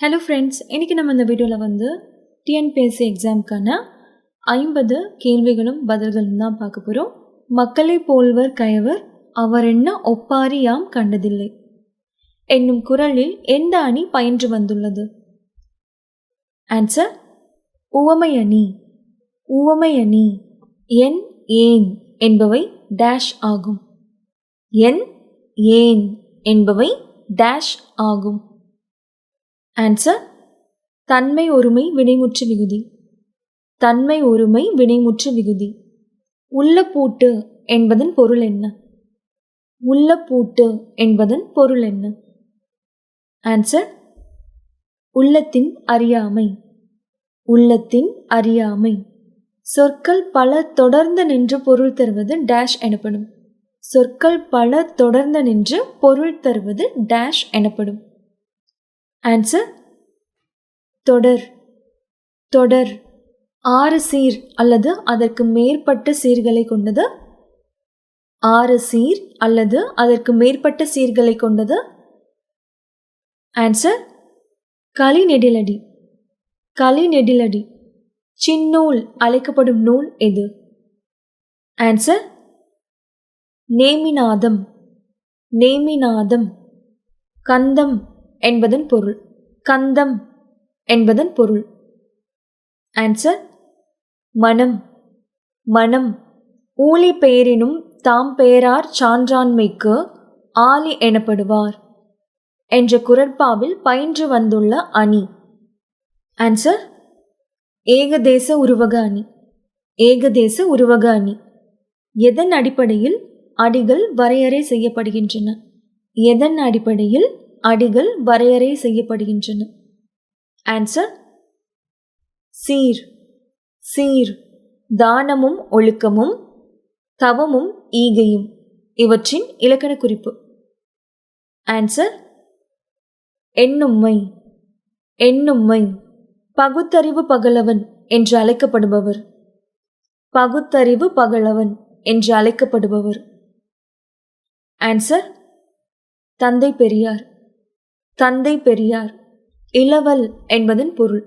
Hello friends இன்றைக்கி நம்ம இந்த வீடியோவில் வந்து டிஎன்பிஎஸ்சி எக்ஸாமுக்கான ஐம்பது கேள்விகளும் பதில்களும் தான் பார்க்க போகிறோம் மக்களை போல்வர் கயவர் அவர் என்ன ஒப்பாரி யாம் கண்டதில்லை. என்னும் குரலில் எந்த அணி பயின்று வந்துள்ளது? ஆன்சர் உவமை அணி. உவமை அணி என் ஏன் என்பவை டேஷ் ஆகும். என் ஏன் என்பவை டேஷ் ஆகும். ஆன்சர் தன்மை ஒருமை வினைமுற்று விகுதி. தன்மை ஒருமை வினைமுற்று விகுதி. உள்ளப்பூட்டு என்பதன் பொருள் என்ன? உள்ளப்பூட்டு என்பதன் பொருள் என்ன? ஆன்சர் உள்ளத்தின் அறியாமை. உள்ளத்தின் அறியாமை. சொற்கள் பல தொடர்ந்து நின்று பொருள் தருவது டேஷ் எனப்படும். சொற்கள் பல தொடர்ந்து நின்று பொருள் தருவது டேஷ் எனப்படும். ஆன்சர் தொடர். தொடர். ஆறு சீர் அல்லது அதற்கு மேற்பட்ட சீர்களை கொண்டது? ஆறு சீர் அல்லது அதற்கு மேற்பட்ட சீர்களை கொண்டது? ஆன்சர் களி நெடிலடி களி நெடிலடி சின்னூல் அழைக்கப்படும் நூல் எது? ஆன்சர் நேமிநாதம். நேமிநாதம். கந்தம். என்பதன் பொருள். கந்தம் என்பதன் பொருள். ஆன்சர் மனம். மனம் ஊழி பெயரினும் தாம் பெயரார் சான்றாண்மைக்கு ஆலி எனப்படுவார் என்ற குரட்பாவில் பயின்று வந்துள்ள அணி. ஆன்சர் ஏகதேச உருவக அணி. ஏகதேச உருவக அணி. எதன் அடிப்படையில் அடிகள் வரையறை செய்யப்படுகின்றன? எதன் அடிப்படையில் அடிகள் வரையறை செய்யப்படுகின்றன. ஆன்சர் சீர் சீர் தானமும் ஒழுக்கமும் தவமும் ஈகையும் இவற்றின் இலக்கண குறிப்பு. ஆன்சர் எண்ணும்மை எண்ணும்மை பகுத்தறிவு பகலவன் என்று அழைக்கப்படுபவர். பகுத்தறிவு பகலவன் என்று அழைக்கப்படுபவர். ஆன்சர் தந்தை பெரியார். தந்தை பெரியார். இளவல் என்பதன் பொருள்.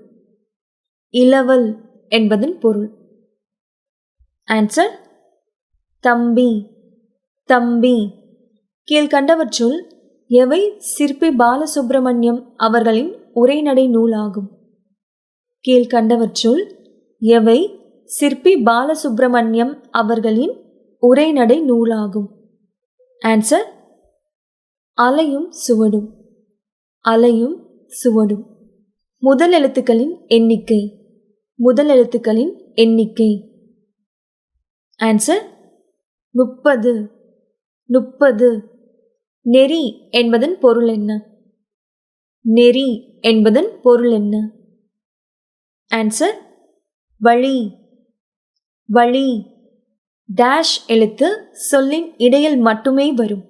இளவல் என்பதன் பொருள். ஆன்சர் தம்பி தம்பி. கீழ்கண்டவற்றுள் எவை சிற்பி பாலசுப்பிரமணியம் அவர்களின் உரைநடை நூலாகும். கீழ்கண்டவற்றுள் எவை சிற்பி பாலசுப்பிரமணியம் அவர்களின் உரைநடை நூலாகும். ஆன்சர் அலையும் சுவடும். அலையும் சுவடும். முதல் எழுத்துக்களின் எண்ணிக்கை. முதல் எழுத்துக்களின் எண்ணிக்கை. ஆன்சர் முப்பது. முப்பது. நெறி என்பதன் பொருள் என்ன? நெறி என்பதன் பொருள் என்ன? ஆன்சர் வழி. வழி. டேஷ் எழுத்து சொல்லின் இடையில் மட்டுமே வரும்.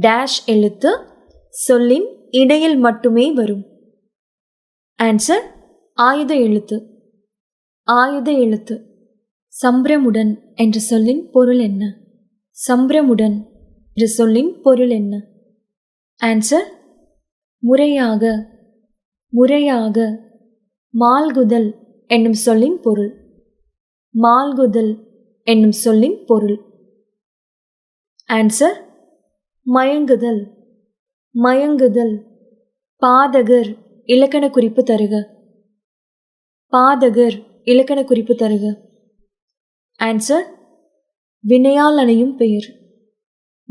டேஷ் எழுத்து சொல்லின் இடையில் மட்டுமே வரும். ஆன்சர் ஆயுத எழுத்து. ஆயுத எழுத்து. சம்பிரமுடன் என்ற சொல்லின் பொருள் என்ன? சம்பிரமுடன் என்ற சொல்லின் பொருள் என்ன? ஆன்சர் முறையாக முறையாக மால்குதல் என்னும் சொல்லின் பொருள். மால்குதல் என்னும் சொல்லின் பொருள். ஆன்சர் மயங்குதல். மயங்குதல். பாதகர் இலக்கண குறிப்பு தருக. பாதகர் இலக்கண குறிப்பு தருக. ஆன்சர் வினையால் அணையும் பெயர்.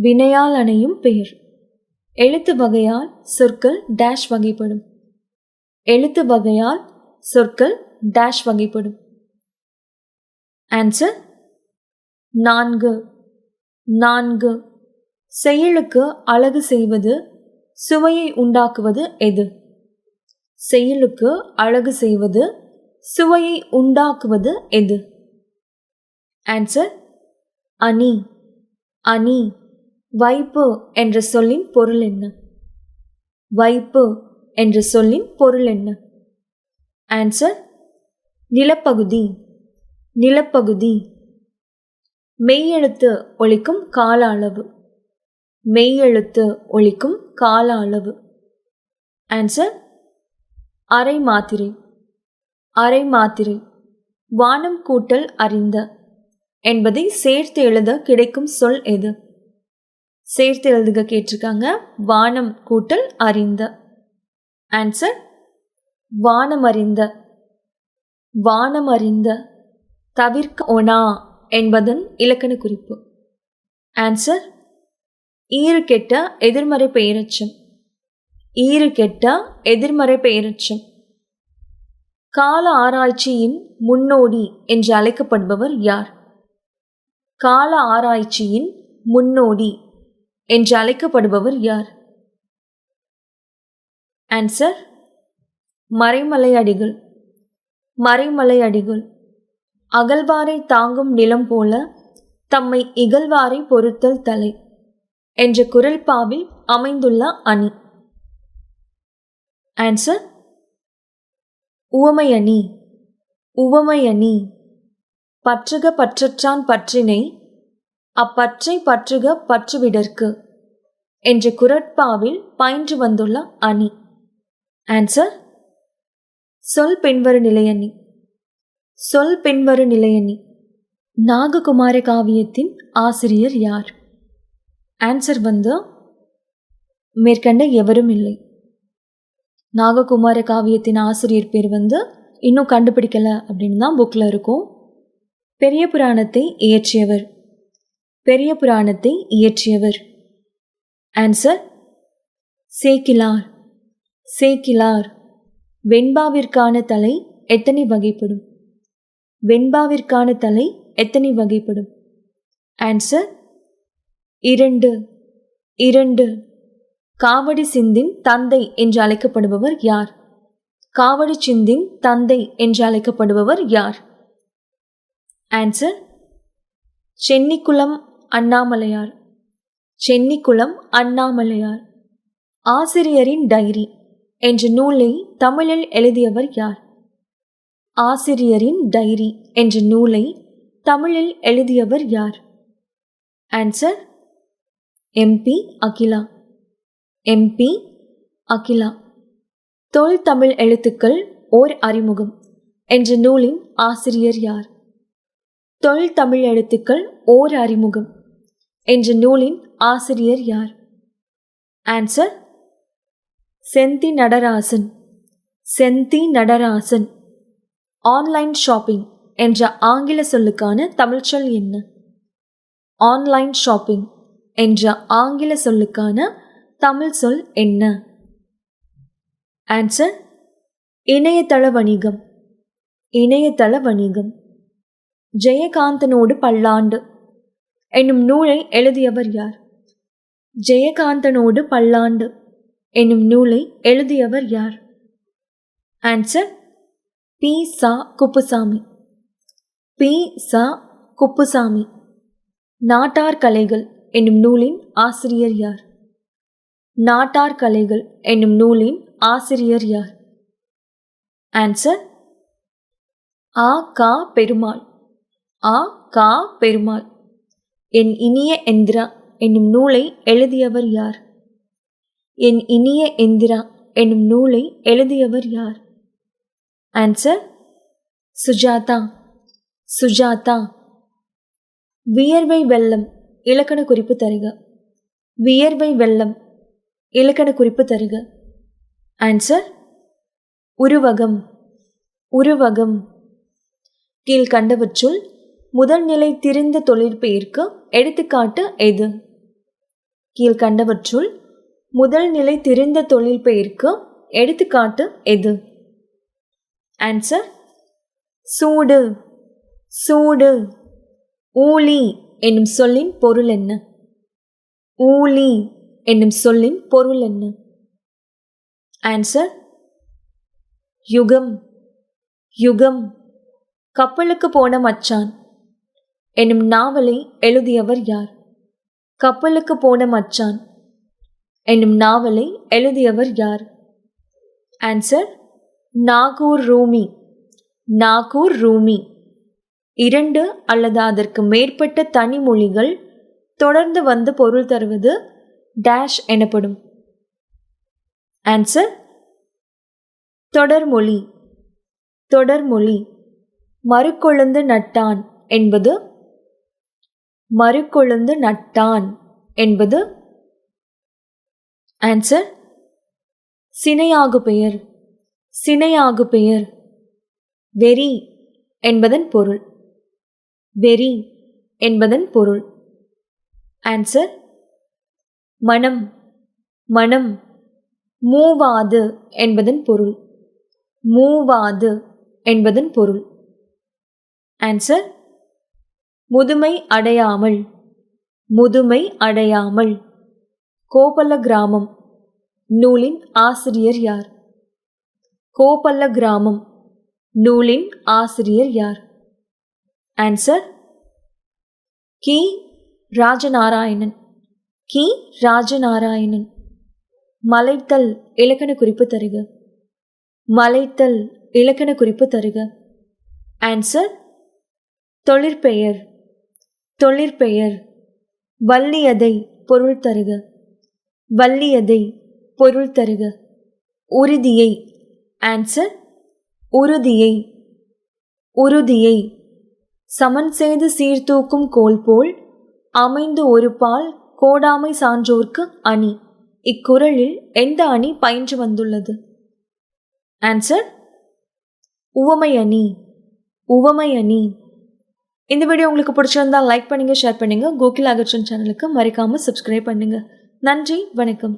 வினையால் அணையும் பெயர். எழுத்து வகையால் சொற்கள் டேஷ் வகைப்படும். எழுத்து வகையால் சொற்கள் டேஷ் வகைப்படும். ஆன்சர் நான்கு. நான்கு. செயலுக்கு அழகு செய்வது சுவையை உண்டாக்குவது எது? செயலுக்கு அழகு செய்வது சுவையை உண்டாக்குவது எது? ஆன்சர் அணி. அணி வைப்பு என்ற சொல்லின் பொருள் என்ன? வைப்பு என்ற சொல்லின் பொருள் என்ன? ஆன்சர் நிலப்பகுதி. நிலப்பகுதி. மெய்யெழுத்து ஒழிக்கும் கால அளவு. மெய்யெழுத்து ஒழிக்கும் கால அளவு. ஆன்சர் அரை மாத்திரை. அரை மாத்திரை. வானம் கூட்டல் அறிந்த. என்பதை சேர்த்து எழுத கிடைக்கும் சொல் எது? சேர்த்து எழுதுக கேட்டிருக்காங்க. வானம் கூட்டல் அறிந்த. ஆன்சர் வானம் அறிந்த. வானம் அறிந்த. தவிர்க்க ஒனா என்பதன் இலக்கண குறிப்பு. ஆன்சர் ஈறு கெட்ட எதிர்மறை பெயரச்சம். ஈறு கெட்ட எதிர்மறை பெயரச்சம். கால ஆராய்ச்சியின் முன்னோடி என்று அழைக்கப்படுபவர் யார்? கால ஆராய்ச்சியின் முன்னோடி என்று அழைக்கப்படுபவர் யார்? ஆன்சர் மறைமலை அடிகள். மறைமலை அடிகள். அகழ்வாரை தாங்கும் நிலம் போல தம்மை இகழ்வாரை பொறுத்தல் தலை. என்ற குரல்பாவில் அமைந்துள்ள அணி. ஆன்சர் உவமை அணி உவமை அணி பற்றுக பற்றற்றான் பற்றினை அப்பற்றை பற்றுக பற்றுவிடற்கு என்ற குரட்பாவில் பயின்று வந்துள்ள அணி. ஆன்சர் சொல் பின்வரு நிலையணி. சொல் பின்வரு நிலையணி. நாககுமார காவியத்தின் ஆசிரியர் யார்? ஆன்சர் வந்து மேற்கண்ட எவரும் இல்லை. நாககுமார காவியத்தின் ஆசிரியர் பேர் வந்து இன்னும் கண்டுபிடிக்கல அப்படின்னு தான் புக்கில் இருக்கும். பெரிய புராணத்தை இயற்றியவர். பெரிய புராணத்தை இயற்றியவர். ஆன்சர் சேக்கிலார். சேக்கிலார். வெண்பாவிற்கான தலை எத்தனை வகைப்படும்? வெண்பாவிற்கான தலை எத்தனை வகைப்படும்? ஆன்சர் இரண்டு இரண்டு. காவடி சிந்தின் தந்தை என்று அழைக்கப்படுபவர் யார்? காவடி சிந்தின் தந்தை என்று அழைக்கப்படுபவர் யார்? ஆன்சர் சென்னிக்குளம் அண்ணாமலையார். சென்னிக்குளம் அண்ணாமலையார். ஆசிரியரின் டைரி என்ற நூலை தமிழில் எழுதியவர் யார்? ஆசிரியரின் டைரி என்ற நூலை தமிழில் எழுதியவர் யார்? Answer M P Akila. M P Akila. தொல் தமிழ் எழுத்துக்கள் ஓர் அறிமுகம். என்ற நூலின் ஆசிரியர் யார்? தொல் தமிழ் எழுத்துக்கள் ஓர் அறிமுகம். என்ற நூலின் ஆசிரியர் யார்? Answer Senthi Natarasan. Senthi Natarasan. Online shopping என்ற ஆங்கில சொல்லுக்கான தமிழ்ச்சொல் என்ன? ஆன்லைன் ஷாப்பிங் என்ற ஆங்கில சொல்லுக்கான தமிழ் சொல் என்ன? ஆன்சர் இணையதள வணிகம். இணையதள வணிகம். ஜெயகாந்தனோடு பல்லாண்டு. என்னும் நூலை எழுதியவர் யார்? ஜெயகாந்தனோடு பல்லாண்டு. என்னும் நூலை எழுதியவர் யார்? ஆன்சர் பி. சா. குப்புசாமி. பி. சா. குப்புசாமி. நாட்டார் கலைகள். என்னும் நூலின் ஆசிரியர் யார்? நாட்டார் கலைகள் என்னும் நூலின் ஆசிரியர் யார்? ஆன்சர் ஆ கா பெருமாள். ஆ கா பெருமாள். என் இனிய எந்திரா என்னும் நூலை எழுதியவர் யார்? என் இனிய எந்திரா என்னும் நூலை எழுதியவர் யார்? ஆன்சர் சுஜாதா. சுஜாதா. வியர்வை வெள்ளம் இலக்கண குறிப்பு தருக. வியர்வை வெள்ளம். இலக்கண குறிப்பு தருக. ஆன்சர் உருவகம். உருவகம். கீழ்கண்டவற்றுள் முதல் நிலை திரிந்த தொழிற்பெயர்க்கு எடுத்துக்காட்டு எது? கீழ்கண்டவற்றுள் முதல் நிலை திரிந்த தொழிற்பெயர்க்கு எடுத்துக்காட்டு எது? ஆன்சர் சூடு. சூடு. ஊழி. என்னும் சொல்லின் பொருள் என்ன? ஊலி என்னும் சொல்லின் பொருள் என்ன? ஆன்சர் யுகம். யுகம். கப்பலுக்கு போன மச்சான். என்னும் நாவலை எழுதியவர் யார்? கப்பலுக்கு போன மச்சான். என்னும் நாவலை எழுதியவர் யார்? ஆன்சர் நாகூர் ரூமி. நாகூர் ரூமி. இரண்டு அல்லது அதற்கு மேற்பட்ட தனிமொழிகள் தொடர்ந்து வந்து பொருள் தருவது டேஷ் எனப்படும். ஆன்சர் தொடர்மொழி தொடர்மொழி மறுக்கொழுந்து நட்டான் என்பது மறுக்கொழுந்து நட்டான் என்பது ஆன்சர் சினையாகு பெயர் சினையாகு பெயர் வெறி என்பதன் பொருள். வெறி என்பதன் பொருள். ஆன்சர் மனம் மனம் மூவாது என்பதன் பொருள். மூவாது என்பதன் பொருள். ஆன்சர் முதுமை அடையாமல் முதுமை அடையாமல். கோபல்ல கிராமம் நூலின் ஆசிரியர் யார்? கோபல்ல கிராமம் நூலின் ஆசிரியர் யார்? ஆன்சர் கி ராஜநாராயணன் கி ராஜநாராயணன் மலைத்தல் இலக்கண குறிப்பு தருக. மலைத்தல் இலக்கண குறிப்பு தருக. ஆன்சர் தொழிற்பெயர் தொழிற்பெயர் வள்ளியதை பொருள் தருக. வள்ளியதை பொருள் தருக. உறுதியை ஆன்சர் உறுதியை உறுதியை சமன் செய்து சீர்தூக்கும் கோல் போல் அமைந்து ஒரு பால் கோடாமை சான்றோர்க்கு அணி. இக்குறளில் எந்த அணி பயின்று வந்துள்ளது? ஆன்சர் உவமை அணி. உவமை அணி. இந்த வீடியோ உங்களுக்கு பிடிச்சிருந்தா லைக் பண்ணுங்கள் ஷேர் பண்ணுங்கள் கோகில் அகர்ச்சன் சேனலுக்கு மறக்காமல் சப்ஸ்கிரைப் பண்ணுங்கள் நன்றி வணக்கம்.